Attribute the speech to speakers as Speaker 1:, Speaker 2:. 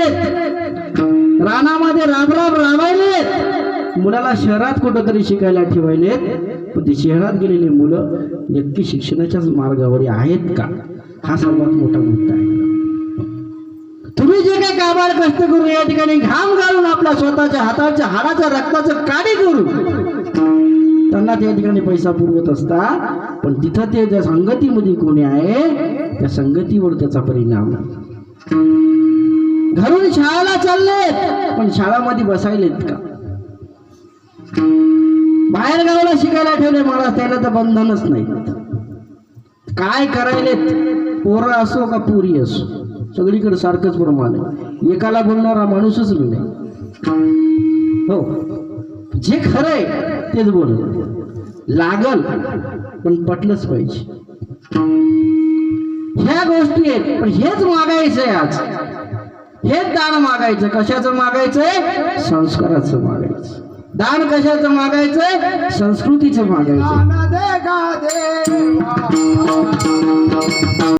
Speaker 1: राबायलेत रानामध्ये राबराब राबायलेत मुलाला शहरात कुठंतरी शिकायला ठेवायलेत. पण ती शहरात गेलेली मुलं नक्की शिक्षणाच्याच मार्गावर आहेत का? हा सर्वात मोठा मुद्दा आहे. तुम्ही जे काही काबाड कष्ट करून या ठिकाणी घाम घालून आपल्या स्वतःच्या हाताच्या हाडाच्या रक्ताचं काडी करून त्यांना त्या ठिकाणी पैसा पुरवत असता पण तिथं ते ज्या संगतीमध्ये कोणी आहे त्या संगतीवर त्याचा परिणाम आहे. घरून शाळेला चाललेत पण शाळामध्ये बसायलेत का? बाहेर गावाला शिकायला ठेवले मला त्याला तर बंधनच नाही. काय करायलेत? पोरं असो का पुरी असो? सगळीकडे सारखंच प्रमाण आहे. एकाला बोलणारा माणूसच नाही. हो. जे खरंय तेच बोल लागल पण पटलंच पाहिजे. ह्या गोष्टी आहेत पण हेच मागायचंय आज. हेच दान मागायचं. कशाचं मागायचंय? संस्काराचं मागायचं. दान कशाचं मागायचंय? संस्कृतीचं मागायचं